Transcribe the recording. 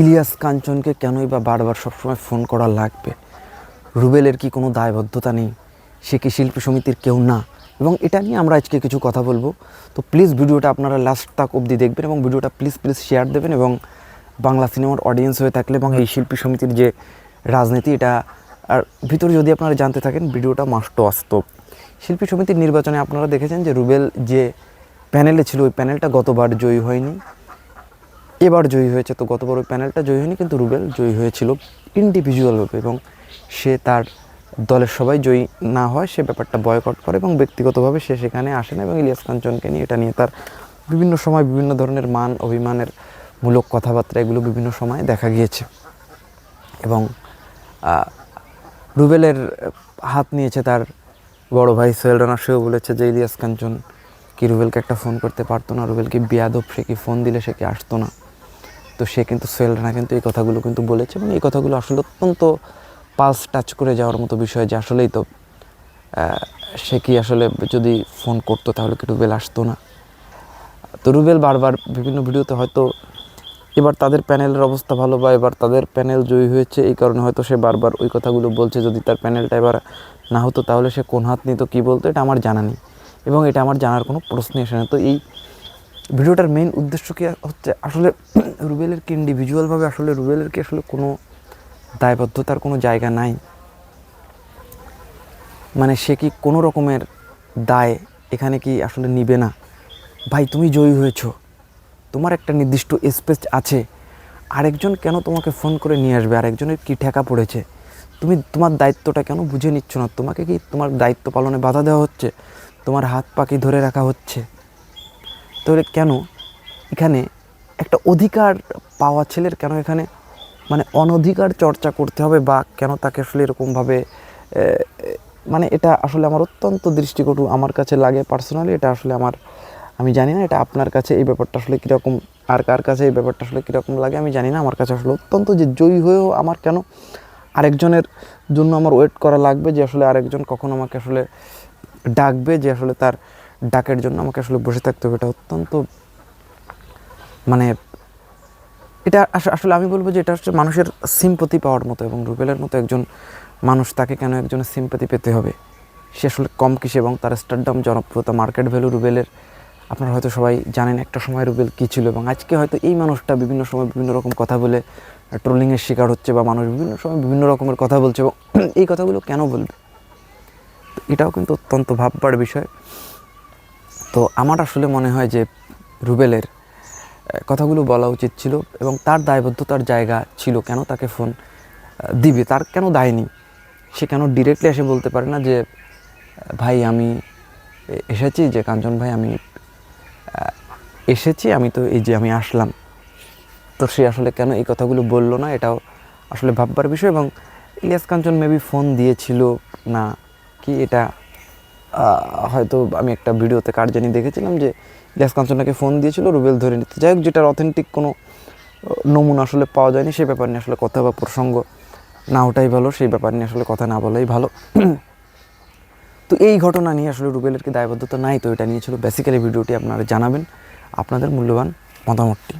ইলিয়াস কাঞ্চনকে কেনই বা বারবার সবসময় ফোন করা লাগবে? রুবেলের কি কোনো দায়বদ্ধতা নেই? সে কি শিল্পী সমিতির কেউ না? এবং এটা নিয়ে আমরা আজকে কিছু কথা বলব। তো প্লিজ ভিডিওটা আপনারা লাস্ট তাক অবধি দেখবেন এবং ভিডিওটা প্লিজ প্লিজ শেয়ার দেবেন এবং বাংলা সিনেমার অডিয়েন্স হয়ে থাকলে এবং এই শিল্পী সমিতির যে রাজনীতি, এটা আর ভিতরে যদি আপনারা জানতে থাকেন, ভিডিওটা মাস্ট বাস্তব শিল্পী সমিতির নির্বাচনে আপনারা দেখেছেন যে রুবেল যে প্যানেলে ছিল, ওই প্যানেলটা গতবার জয়ী হয়নি। এবার জয়ী হয়েছে। তো গতবার ওই প্যানেলটা জয়ী হয়নি, কিন্তু রুবেল জয়ী হয়েছিল ইন্ডিভিজুয়ালভাবে এবং সে তার দলের সবাই জয়ী না হয়, সে ব্যাপারটা বয়কট করে এবং ব্যক্তিগতভাবে সে সেখানে আসে না এবং ইলিয়াস কাঞ্চনকে নিয়ে এটা নিয়ে তার বিভিন্ন সময় বিভিন্ন ধরনের মান, অভিমানের মূলক কথাবার্তা এগুলো বিভিন্ন সময় দেখা গিয়েছে। এবং রুবেলের হাত নিয়েছে তার বড় ভাই সোহেল রানা, সেও বলেছে যে ইলিয়াস কাঞ্চন কি রুবেলকে একটা ফোন করতে পারতো না রুবেলকে বিয়াদব, সে কি ফোন দিলে, সে কি আসতো না। তো সে কিন্তু সোহেল রানা কিন্তু এই কথাগুলো কিন্তু বলেছে এবং এই কথাগুলো আসলে অত্যন্ত পালস টাচ করে যাওয়ার মতো বিষয় যে আসলেই তো সে কি আসলে যদি ফোন করতো তাহলে কি রুবেল আসতো না। তো রুবেল বারবার বিভিন্ন ভিডিওতে হয়তো এবার তাদের প্যানেলের অবস্থা ভালো বা এবার তাদের প্যানেল জয়ী হয়েছে এই কারণে হয়তো সে বারবার ওই কথাগুলো বলছে, যদি তার প্যানেলটা এবার না হতো তাহলে সে কোন হাত নিত, কী বলতো, এটা আমার জানা নেই। এবং এটা আমার জানার কোনো প্রশ্নই আসে না। তো এই ভিডিওটার মেইন উদ্দেশ্য কি হচ্ছে, আসলে রুবেলের কি ইন্ডিভিজুয়ালভাবে আসলে রুবেলের কি আসলে কোনো দায়বদ্ধতার কোনো জায়গা নাই? মানে সে কি কোনো রকমের দায় এখানে কি আসলে নিবে না? ভাই, তুমি জয়ী হয়েছো। তোমার একটা নির্দিষ্ট স্পেস আছে। আরেকজন কেন তোমাকে ফোন করে নিয়ে আসবে? আরেকজনের কি ঠেকা পড়েছে? তুমি তোমার দায়িত্বটা কেন বুঝে নিচ্ছ না? তোমাকে কি তোমার দায়িত্ব পালনে বাধা দেওয়া হচ্ছে? তোমার হাত পাকি ধরে রাখা হচ্ছে? তাহলে কেন এখানে একটা অধিকার পাওয়া ছেলের কেন এখানে মানে অনধিকার চর্চা করতে হবে বা কেন তাকে আসলে এরকমভাবে মানে এটা আসলে আমার অত্যন্ত দৃষ্টিকটু আমার কাছে লাগে পার্সোনালি এটা আসলে আমার, আমি জানি না এটা আপনার কাছে এই ব্যাপারটা আসলে কীরকম, আর কার কাছে এই ব্যাপারটা আসলে কীরকম লাগে আমি জানি না, আমার কাছে আসলে অত্যন্ত যে জয়ী হয়েও আমার কেন আরেকজনের জন্য আমার ওয়েট করা লাগবে যে আসলে আরেকজন কখন আমাকে আসলে ডাকবে যে আসলে তার ডাকের জন্য আমাকে আসলে বসে থাকতে হবে, এটা অত্যন্ত মানে এটা আসলে আমি বলব যে এটা হচ্ছে মানুষের সিম্পতি পাওয়ার মতো এবং রুবেলের মতো একজন মানুষ, তাকে কেন একজনের সিম্পতি পেতে হবে? সে আসলে কম কিসে এবং তার স্টারডাম জনপ্রিয়তা মার্কেট ভ্যালু রুবেলের, আপনারা হয়তো সবাই জানেন একটা সময় রুবেল কী ছিল এবং আজকে হয়তো এই মানুষটা বিভিন্ন সময় বিভিন্ন রকম কথা বলে ট্রোলিংয়ের শিকার হচ্ছে বা মানুষ বিভিন্ন সময় বিভিন্ন রকমের কথা বলছে এবং এই কথাগুলো কেন বলবে? এটাও কিন্তু অত্যন্ত ভাববার বিষয়। তো আমার আসলে মনে হয় যে রুবেলের কথাগুলো বলা উচিত ছিল এবং তার দায়বদ্ধতার জায়গা ছিল কেন তাকে ফোন দিবে, তার কেন দায় নেই সে কেন ডিরেক্টলি এসে বলতে পারে না যে, ভাই, আমি এসেছি যে কাঞ্চন ভাই, আমি এসেছি, আমি তো এই যে আমি আসলাম। তো সে আসলে কেন এই কথাগুলো বলল না? এটাও আসলে ভাববার বিষয় এবং ইলিয়াস কাঞ্চন মেবি ফোন দিয়েছিল না, কি এটা হয়তো আমি একটা ভিডিওতে কার জানি দেখেছিলাম যে ইলিয়াস কাঞ্চনাকে ফোন দিয়েছিল, রুবেল ধরে নিতে। যাই হোক, যেটার অথেন্টিক কোনো নমুনা আসলে পাওয়া যায়নি, সেই ব্যাপার নিয়ে আসলে কথা বা প্রসঙ্গ না ওটাই ভালো, সেই ব্যাপার নিয়ে আসলে কথা না বলাই ভালো। তো এই ঘটনা নিয়ে আসলে রুবেলের কি দায়বদ্ধতা নাই? তো এটা নিয়ে ছিল বেসিক্যালি ভিডিওটি আপনারা জানাবেন। আপনাদের মূল্যবান মতামতটি।